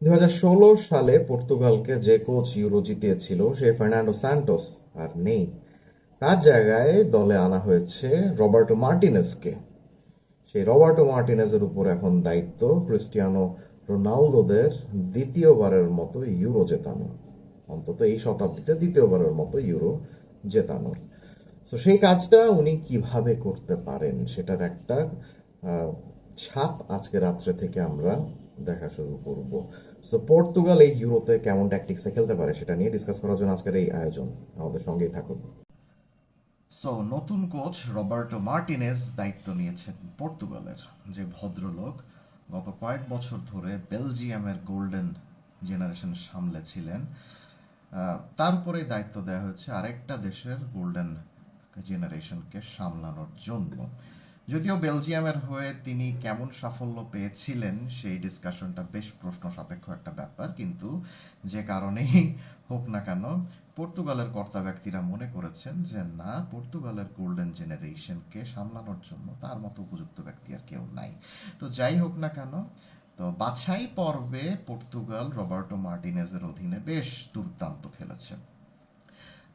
দুই হাজার ষোলো সালে পর্তুগালকে যে কোচ ইউরো জিতিয়েছিল সে ফার্নান্ডো স্যান্টোস আর নেই। তার জায়গায় দলে আনা হয়েছে রবার্টো মার্টিনেজকে সেই রবার্টো মার্টিনেজের উপর এখন দায়িত্ব ক্রিস্টিয়ানো রোনালদোদের দ্বিতীয়বারের মতো ইউরো জেতানো। অন্তত এই শতাব্দীতে দ্বিতীয়বারের মতো ইউরো জেতানোর। তো সেই কাজটা উনি কীভাবে করতে পারেন সেটার একটা ছাপ আজকে রাত্রে থেকে আমরা দেখা শুরু করব। সো পর্তুগাল এই ইউরোতে কেমন ট্যাকটিক্সে খেলতে পারে সেটা নিয়ে ডিসকাস করার জন্য আজকের এই আয়োজন আমাদের সঙ্গেই থাকুন। সো নতুন কোচ রবার্টো মার্টিনেজ দায়িত্ব নিয়েছেন পর্তুগালের যে ভদ্রলোক গত কয়েক বছর ধরে বেলজিয়ামের গোল্ডেন জেনারেশন সামলেছিলেন আহ, তার দায়িত্ব দেওয়া হয়েছে আরেকটা দেশের গোল্ডেন জেনারেশনকে সামলানোর জন্য। যদিও বেলজিয়ামের হয়ে তিনি কেমন সাফল্য পেয়েছিলেন, সেই ডিসকাশনটা বেশ প্রশ্ন সাপেক্ষ একটা ব্যাপার। কিন্তু যে কারণেই হোক না কেন, পর্তুগালের কর্তা ব্যক্তিরা মনে করেছেন যে, না, পর্তুগালের গোল্ডেন জেনারেশনকে সামলানোর জন্য তার মতো উপযুক্ত ব্যক্তি আর কেউ নাই। তো যাই হোক না কেন, তো বাছাই পর্বে পর্তুগাল রবার্টো মার্টিনেজের অধীনে বেশ দুর্দান্ত খেলেছে।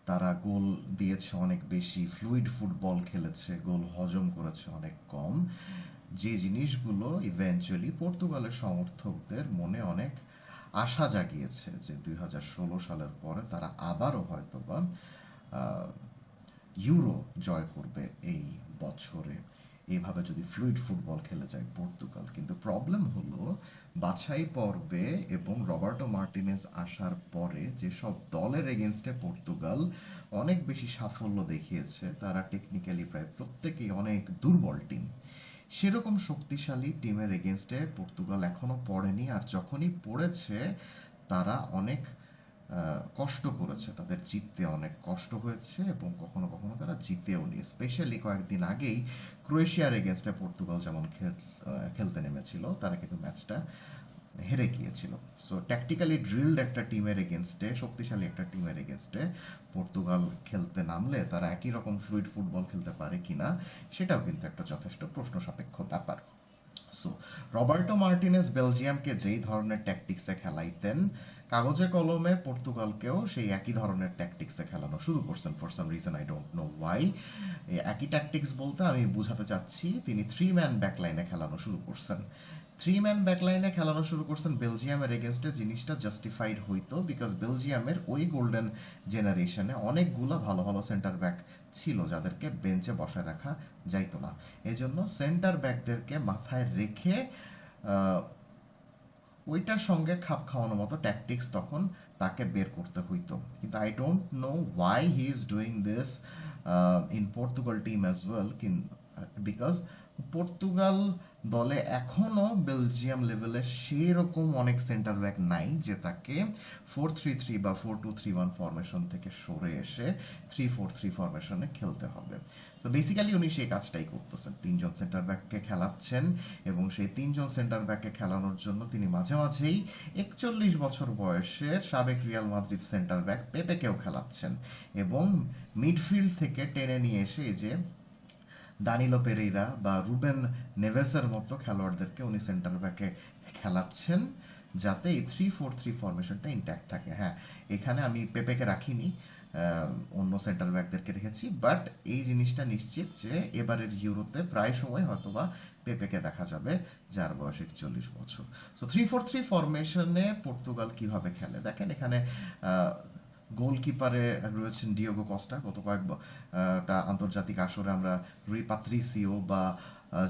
তারা গোল দিয়েছে অনেক বেশি ফ্লুইড ফুটবল খেলেছে, গোল হজম করেছে অনেক কম। যে জিনিসগুলো ইভেঞ্চুয়ালি পর্তুগালের সমর্থকদের মনে অনেক আশা জাগিয়েছে যে দুই হাজার ষোলো সালের পরে তারা আবারও হয়তোবা ইউরো জয় করবে এই বছরে। এইভাবে যদি ফ্লুইড ফুটবল খেলে যায় পর্তুগাল। কিন্তু প্রবলেম হলো, বাছাই পর্বে এবং রবার্টো মার্টিনেজ আসার পরে যেসব দলের এগেনস্টে পর্তুগাল অনেক বেশি সাফল্য দেখিয়েছে, তারা টেকনিক্যালি প্রায় প্রত্যেকেই অনেক দুর্বল টিম সেরকম শক্তিশালী টিমের এগেনস্টে পর্তুগাল এখনও পড়েনি, আর যখনই পড়েছে, তারা অনেক কষ্ট করেছে। তাদের জিততে অনেক কষ্ট হয়েছে এবং কখনো কখনো তারা জিতেও নি স্পেশালি কয়েকদিন আগেই ক্রোয়েশিয়ার এগেনস্টে পর্তুগাল যেমন খেলতে নেমেছিল, তারা কিন্তু ম্যাচটা হেরে গিয়েছিল। সো ট্যাকটিক্যালি ড্রিলড একটা টিমের এগেনস্টে শক্তিশালী একটা টিমের এগেনস্টে পর্তুগাল খেলতে নামলে তারা একই রকম ফ্লুইড ফুটবল খেলতে পারে কিনা, সেটাও কিন্তু একটা যথেষ্ট প্রশ্ন সাপেক্ষ ব্যাপার। সো রবার্টো মার্টিনেস বেলজিয়ামকে যেই ধরনের ট্যাকটিক্সে খেলাইতেন, কাগজে কলমে পর্তুগালকেও সেই একই ধরনের ট্যাকটিক্সে খেলানো শুরু করছেন for some reason I don't know why একই ট্যাকটিক্স বলতে আমি বোঝাতে চাচ্ছি, তিনি থ্রি ম্যান ব্যাকলাইনে খেলানো শুরু করছেন। থ্রি ম্যান ব্যাকলাইনে খেলানো শুরু করছেন বেলজিয়ামের এগেনস্টে জিনিসটা জাস্টিফাইড হইতো বিকজ বেলজিয়ামের ওই গোল্ডেন জেনারেশনে অনেকগুলো ভালো ভালো সেন্টার ব্যাক ছিল যাদেরকে বেঞ্চে বসায় রাখা যাইতো না। এজন্য সেন্টার ব্যাকদেরকে মাথায় রেখে ওইটার সঙ্গে খাপ খাওয়ানোর মতো ট্যাকটিক্স তখন তাকে বের করতে হইতো। কিন্তু I don't know why he is doing this in Portugal team as well because Portugal দলে এখনও বেলজিয়াম লেভেলে সেই রকম অনেক সেন্টার ব্যাক নাই যে তাকে ফোর থ্রি থ্রি বা four two three one formation থেকে সরে এসে থ্রি ফোর থ্রি ফরমেশনে খেলতে হবে। তো বেসিক্যালি উনি সেই কাজটাই করতেছেন। তিনজন সেন্টার ব্যাককে খেলাচ্ছেন এবং সেই তিনজন সেন্টার ব্যাককে খেলানোর জন্য তিনি মাঝে মাঝেই একচল্লিশ বছর বয়সের সাবেক রিয়াল মাদ্রিদ সেন্টার ব্যাক পেপেকেও খেলাচ্ছেন এবং মিডফিল্ড থেকে টেনে নিয়ে এসে এই যে দানিলো পেরেইরা বা রুবেন নেভেসের মতো খেলোয়াড়দেরকে উনি সেন্টার ব্যাকে খেলাচ্ছেন যাতে এই থ্রি ফোর থ্রি ফরমেশনটা ইন্ট্যাক্ট থাকে। হ্যাঁ এখানে আমি পেপেকে রাখিনি অন্য সেন্টার ব্যাকদেরকে রেখেছি বাট এই জিনিসটা নিশ্চিত যে এবারের ইউরোতে প্রায় সময় হয়তোবা পেপেকে দেখা যাবে, যার বয়স একচল্লিশ বছর। সো থ্রি ফোর থ্রি ফরমেশনে পর্তুগাল কীভাবে খেলে? দেখেন এখানে গোলকিপারে রয়েছেন ডিওগো কস্টা। গত কয়েক ব- আন্তর্জাতিক আসরে আমরা রুই পাত্রিসিও বা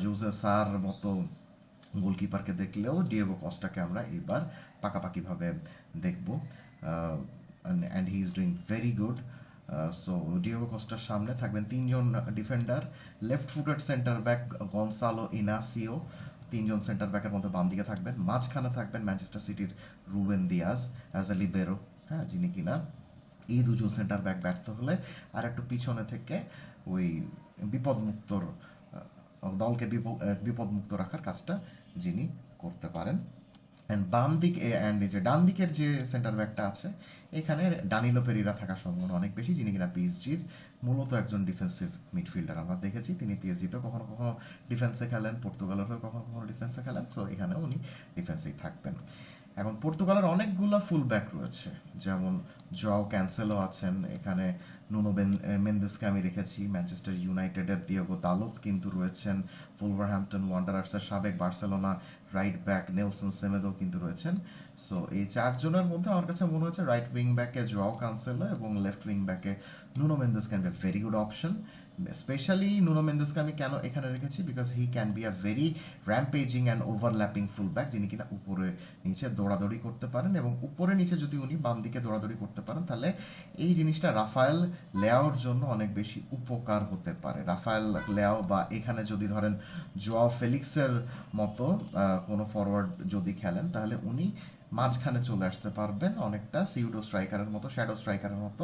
জোসে সার মতো গোলকিপারকে দেখলেও ডিয়েগো কস্টাকে আমরা এবার পাকাপাকিভাবে দেখব। And he is doing very good so Diego coaster সামনে থাকবেন তিনজন defender left footed centre back Goncalo Inacio. তিনজন সেন্টার ব্যাকের মধ্যে বাম দিকে থাকবেন। মাঝখানে থাকবেন ম্যানচেস্টার সিটির Ruben Dias as a libero হ্যাঁ যিনি কিনা এই দুজন সেন্টার ব্যাক ব্যর্থ হলে আর একটু পিছনে থেকে ওই বিপদমুক্তর দলকে বিপদমুক্ত রাখার কাজটা যিনি করতে পারেন। অ্যান্ড বাম দিক অ্যান্ড যে ডান দিকের যে সেন্টার ব্যাকটা আছে, এখানে ডানিলো পেরিরা থাকার সম্ভাবনা অনেক বেশি, যিনি কিনা পিএসজির মূলত একজন ডিফেন্সিভ মিডফিল্ডার আমরা দেখেছি তিনি পিএসজিতেও কখনো কখনো ডিফেন্সে খেলেন পর্তুগালের হয়ে কখনো কখনো ডিফেন্সে খেলেন সো এখানেও উনি ডিফেন্সেই থাকবেন। এখন পর্তুগালের অনেকগুলো ফুল ব্যাক রয়েছে। যেমন জও ক্যান্সেলও আছেন, এখানে নুনো মেন্দেসকে আমি রেখেছি ম্যানচেস্টার ইউনাইটেডের দিয়েগো দালত কিন্তু রয়েছেন ফুলভারহ্যাম্পটন ওয়ান্ডারার্সের সাবেক বার্সেলোনা রাইট ব্যাক নেলসন সেমেদও কিন্তু রয়েছেন। সো এই চারজনের মধ্যে আমার কাছে মনে হচ্ছে রাইট উইং ব্যাকে জোয়াও কানসেলো এবং লেফট উইং ব্যাকে Nuno Mendes can be very good option specially Nuno মেন্দেসকে আমি কেন এখানে রেখেছি? Because he can be a very rampaging and overlapping full back যিনি কিনা উপরে নিচে দৌড়াদৌড়ি করতে পারেন এবং উপরে নিচে যদি উনি বাম দিকে দৌড়াদৌড়ি করতে পারেন, তাহলে এই জিনিসটা রাফায়েল লেয়াওর জন্য অনেক বেশি উপকার হতে পারে। রাফায়েল লেয়াও বা এখানে যদি ধরেন জোয়াও ফেলিক্সের মতো কোনো ফরওয়ার্ড যদি খেলেন, তাহলে উনি মাঝখানে চলে আসতে পারবেন অনেকটা সিউডো স্ট্রাইকারের মতো শ্যাডো স্ট্রাইকারের মতো।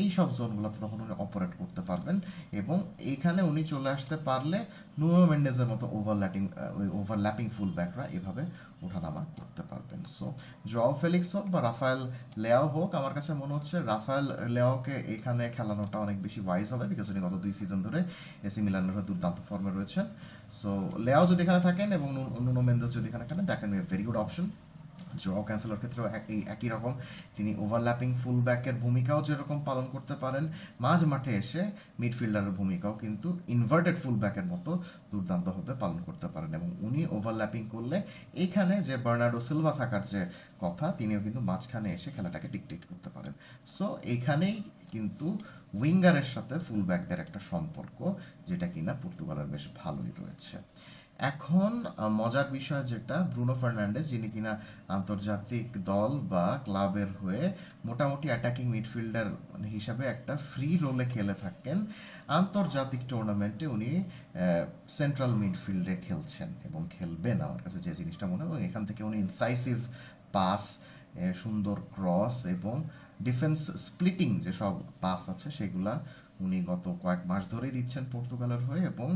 এই সব জোনগুলোতে তখন উনি অপারেট করতে পারবেন এবং এইখানে উনি চলে আসতে পারলে নুনো মেন্ডেজের মতো ওভারল্যাটিং ওভারল্যাপিং ফুল ব্যাকরা এভাবে ওঠানামা করতে পারবেন। সো জও ফেলিক্স হোক বা রাফায়েল লেয়াও হোক, আমার কাছে মনে হচ্ছে রাফায়েল লেয়াওকে এখানে খেলানোটা অনেক বেশি ওয়াইজ হবে বিকজ উনি গত দুই সিজন ধরে এসি মিলানের হয়ে দুর্দান্ত ফর্মে রয়েছেন। সো লেয়াও যদি এখানে থাকেন এবং নুনো মেন্দেস যদি এখানে খেলেন that can be very good option Joao ক্যান্সেলর ক্ষেত্রেও এই একই রকম। তিনি ওভারল্যাপিং ফুল ব্যাকের ভূমিকাও যেরকম পালন করতে পারেন, মাঝ মাঠে এসে মিডফিল্ডারের ভূমিকাও কিন্তু ইনভার্টেড ফুল ব্যাকের মতো দুর্দান্তভাবে পালন করতে পারেন এবং উনি ওভারল্যাপিং করলে এইখানে যে বার্নার্ডো সিলভা থাকার যে কথা, তিনিও কিন্তু মাঝখানে এসে খেলাটাকে ডিকটেট করতে পারেন। সো এইখানেই কিন্তু উইঙ্গারের সাথে ফুল ব্যাকদের একটা সম্পর্ক, যেটা কিনা পর্তুগালের বেশ ভালোই রয়েছে। এখন মজার বিষয় যেটা, ব্রুনো ফার্নান্ডেস যিনি কিনা আন্তর্জাতিক দল বা ক্লাবের হয়ে মোটামুটি অ্যাটাকিং মিডফিল্ডার হিসাবে একটা ফ্রি রোলে খেলে থাকেন। আন্তর্জাতিক টুর্নামেন্টে উনি সেন্ট্রাল মিডফিল্ডে খেলছেন এবং খেলবেন আমার কাছে যে জিনিসটা মনে হয়। এবং এখান থেকে উনি ইনসাইসিভ পাস সুন্দর ক্রস এবং ডিফেন্স স্প্লিটিং যেসব পাস আছে সেগুলা উনি গত কয়েক মাস ধরেই দিচ্ছেন পর্তুগালের হয়ে এবং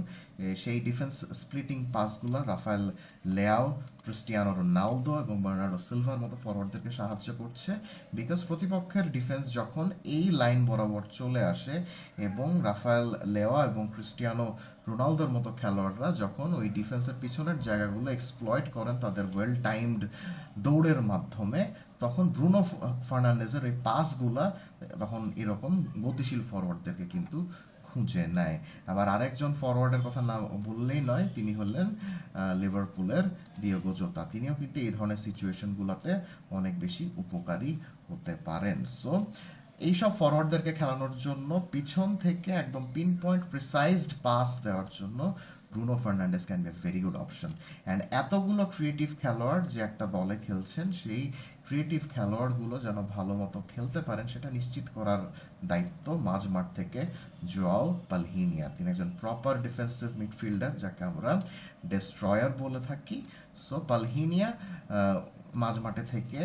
সেই ডিফেন্স স্প্লিটিং পাসগুলো রাফায়েল লেয়াও, ক্রিস্টিয়ানো রোনালদো এবং বার্নার্ডো সিলভার মতো ফরওয়ার্ডদেরকে সাহায্য করছে বিকজ প্রতিপক্ষের ডিফেন্স যখন এই লাইন বরাবর চলে আসে এবং রাফায়েল লেওয়া এবং ক্রিস্টিয়ানো রোনালদোর মতো খেলোয়াড়রা যখন ওই ডিফেন্সের পিছনের জায়গাগুলো এক্সপ্লয়েট করেন তাদের ওয়েল টাইমড দৌড়ের মাধ্যমে, তখন ব্রুনো ফার্নান্ডেজের ওই পাসগুলা তখন এরকম গতিশীল ফরওয়ার্ডদেরকে কিন্তু খুঁজে নেয়। আবার আরেকজন ফরওয়ার্ডের কথা না বললেই নয়, তিনি হলেন লিভারপুলের দিয়েগো জোতা তিনিও কিন্তু এই ধরনের সিচুয়েশনগুলোতে অনেক বেশি উপকারী হতে পারেন। সো এইসব ফরওয়ার্ডদেরকে খেলানোর জন্য পিছন থেকে একদম পিন পয়েন্ট প্রিসাইজড পাস দেওয়ার জন্য Bruno Fernandes can be very good option and এতগুলো ক্রিয়েটিভ খেলোয়াড় যে একটা দলে খেলছেন, সেই ক্রিয়েটিভ খেলোয়াড়গুলো যেন ভালো মতো খেলতে পারেন, সেটা নিশ্চিত করার দায়িত্ব মাঝ মাঠ থেকে জোয়াও পালহিনিয়ার তিনি একজন প্রপার ডিফেন্সিভ মিডফিল্ডার যাকে আমরা ডেস্ট্রয়ার বলে থাকি। সো পালহিনিয়া মাঝ মাঠে থেকে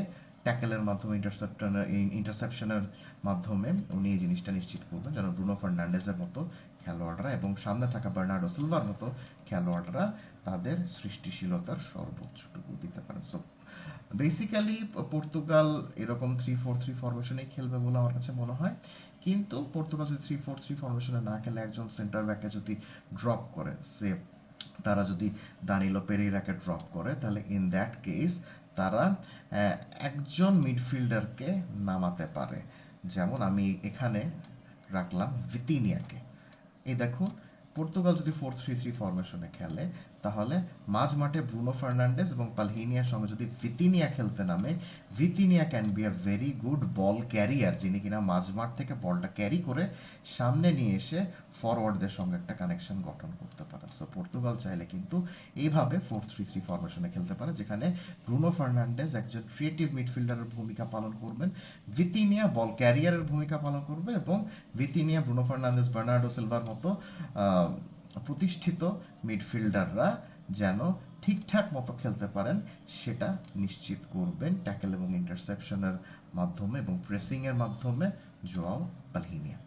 ট্যাকেলের মাধ্যমে ইন্টারসেপ্টনের ইন্টারসেপশনের মাধ্যমে উনি এই জিনিসটা নিশ্চিত করবেন যেন ব্রুনো ফার্নান্ডেজের মতো খেলোয়াড়রা এবং সামনে থাকা বার্নার্ডো সিলভার মতো খেলোয়াড়রা তাদের সৃষ্টিশীলতার সর্বোচ্চটুকু দিতে পারেন। সো বেসিক্যালি পর্তুগাল এরকম থ্রি ফোর থ্রি ফরমেশনেই খেলবে বলে আমার কাছে মনে হয়। কিন্তু পর্তুগাল যদি থ্রি ফোর থ্রি ফরমেশনে না খেলে, একজন সেন্টার ব্যাকে যদি ড্রপ করে, সে, তারা যদি দানিলো পেরেইরাকে ড্রপ করে, তাহলে ইন দ্যাট কেস তারা একজন মিডফিল্ডারকে নামাতে পারে। যেমন আমি এখানে রাখলাম ভিতিনিয়াকে। এই দেখো, পর্তুগাল যদি ফোর থ্রি থ্রি ফরমেশনে খেলে তাহলে মাঝ মাঠে ব্রুনো ফার্নান্ডেস এবং পালহিনিয়ার সঙ্গে যদি ভিতিনিয়া খেলতে নামে, Vitinha can be a very good ball carrier যিনি কিনা মাঝ মাঠ থেকে বলটা ক্যারি করে সামনে নিয়ে এসে ফরওয়ার্ডদের সঙ্গে একটা কানেকশন গঠন করতে পারে সো পর্তুগাল চাইলে কিন্তু এইভাবে ফোর থ্রি থ্রি ফরমেশনে খেলতে পারে, যেখানে ব্রুনো ফার্নান্ডেস একজন ক্রিয়েটিভ মিডফিল্ডারের ভূমিকা পালন করবেন, ভিতিনিয়া বল ক্যারিয়ারের ভূমিকা পালন করবে এবং ভিতিনিয়া ব্রুনো ফার্নান্ডেস বার্নার্ডো সিলভার মতো প্রতিষ্ঠিত মিডফিল্ডাররা যেন ঠিকঠাক মতো খেলতে পারেন, সেটা নিশ্চিত করবেন ট্যাকেল এবং ইন্টারসেপশনের মাধ্যমে এবং প্রেসিংয়ের মাধ্যমে জোয়াও পালহিনিয়া